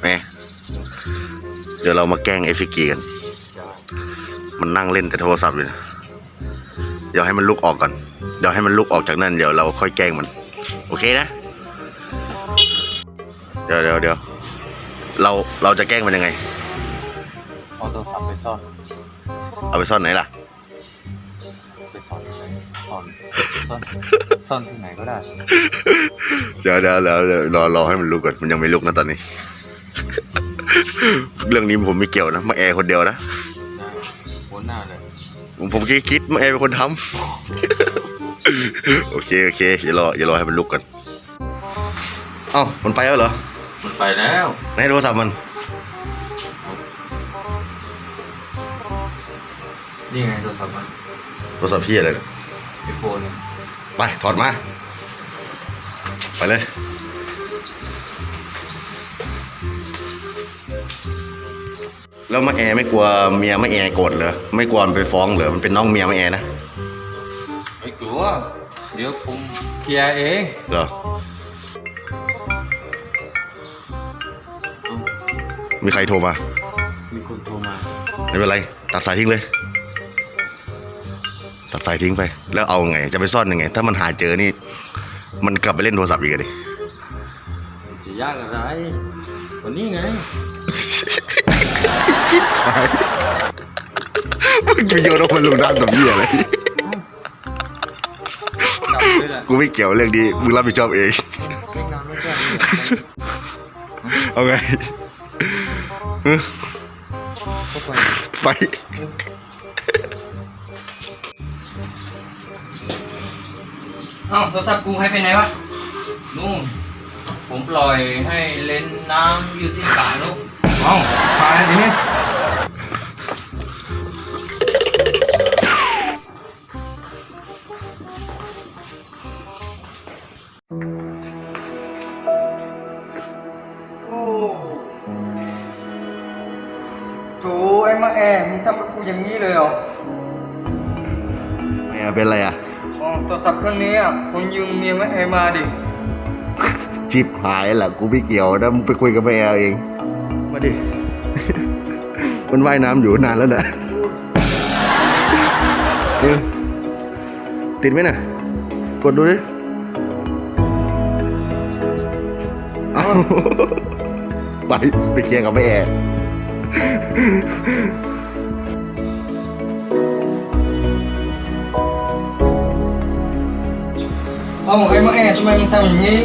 แหมเดี๋ยวเรามาแกล้งไอ้ฟิกกี้กัน มันนั่งเล่นแต่โทรศัพท์อยู่นะเดี๋ยวให้มันลุกออกก่อน เดี๋ยวให้มันลุกออกจากนั่น เดี๋ยวเราค่อยแกล้งมัน โอเคนะ เดี๋ยวเดี๋ยวเดี๋ยวเราเราจะแกล้งมันยังไง เอาโทรศัพท์ไปซ่อน เอาไปซ่อนไหนล่ะ ไปซ่อนที่ไหน ซ่อนซ่อนซ่อนที่ไหนก็ได้ เดี๋ยวเดี๋ยวเดี๋ยวเดี๋ยวรอรอให้มันลุกก่อนมันยังไม่ลุกนะตอนนี้ เรื่องนี้ผมไม่เกี่ยวนะมาแอร์คนเดียวนะได้หัวหน้าเลยผมผมคิดคิดมาแอร์เป็นคนทำโอเคโอเคอย่ารออย่ารอให้มันลุกก่อนเอ้ามันไปแล้วเหรอมันไปแล้วไหนโทรศัพท์มันนี่ไงโทรศัพท์มันโทรศัพท์พี่อะไรเนี่ย ไอโฟนไป ถอดมา ไปเลย แล้วมาแอร์ไม่กลัวเมียมาแอร์โกรธเหรอ ไม่กลัวมันไปฟ้องเหรอ มันเป็นน้องเมียมาแอร์นะ ไม่กลัว เดี๋ยวผมเคลียร์เองเหรอ มีใครโทรมา มีคนโทรมา ไม่เป็นไร ตัดสายทิ้งเลย ตัดสายทิ้งไป แล้วเอาไง จะไปซ่อนยังไง ถ้ามันหาเจอนี่ มันกลับไปเล่นโทรศัพท์อีกอะดิจะยากอะไรวันนี้ไงชิบหายมึงไปโยนเอามันลงน้ำกับเหี้ยอะไรจับเลยแหละกูไม่เกี่ยวเรื่องนี้มึงรับผิดชอบเองไม่นานไม่แก้เลยเอาไงเข้าไปไฟ อ้าโทรศัพท์กูให้ไปไหนวะนู่นผมปล่อยให้เล่นน้ำอยู่ที่สระลูกเอ้าพาทีนี้โอ้โถไอ้มาแอร์มึงทำกับกูอย่างนี้เลยเหรอแม่เป็นอะไรอะ อ๋อโทรศัพท์เครื่องนี้อะคนยืมเมียมาแอร์มาดิชิบหายแหละกูไม่เกี่ยวนะมึงไปคุยกับแม่เอาเอง มาดิ มันว่ายน้ำอยู่นานแล้วนะเออติดไหมน่ะ กดดูดิเอาไปไปเคลียร์กับแม่ เอาไอ้มาแอร์ทำไมมึงทำอย่างนี้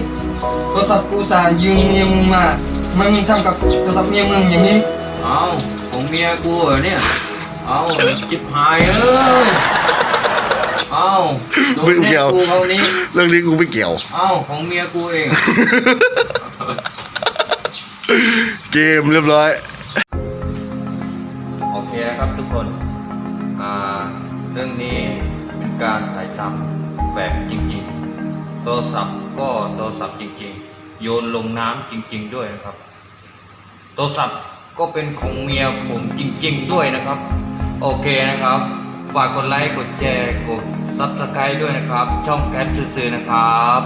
โทรศัพท์กูอุตสาห์ยืมเมียมึงมาทำไมมึงทำกับโทรศัพท์เมียมึงอย่างนี้ เอาของเมียกูเหรอเนี่ย เอาจิบหายเอ้ย เอาโดนไม่เน็เกี่ยวตกูเขานี้ เรื่องนี้กูไม่เกี่ยว เอาของเมียกูเอง เกมเรียบร้อย โอเคนะครับทุกคน อ่า เรื่องนี้เป็นการถ่ายทำแบบจริงๆ โทรศัพท์ก็โทรศัพท์จริงๆ โยนลงน้ำจริง ๆ ด้วยนะครับ โทรศัพท์ก็เป็นของเมียผมจริง ๆ ด้วยนะครับ โอเคนะครับ ฝากกดไลค์ กดแชร์ กดซับสไครต์ด้วยนะครับ ช่องแคทซื้อๆนะครับ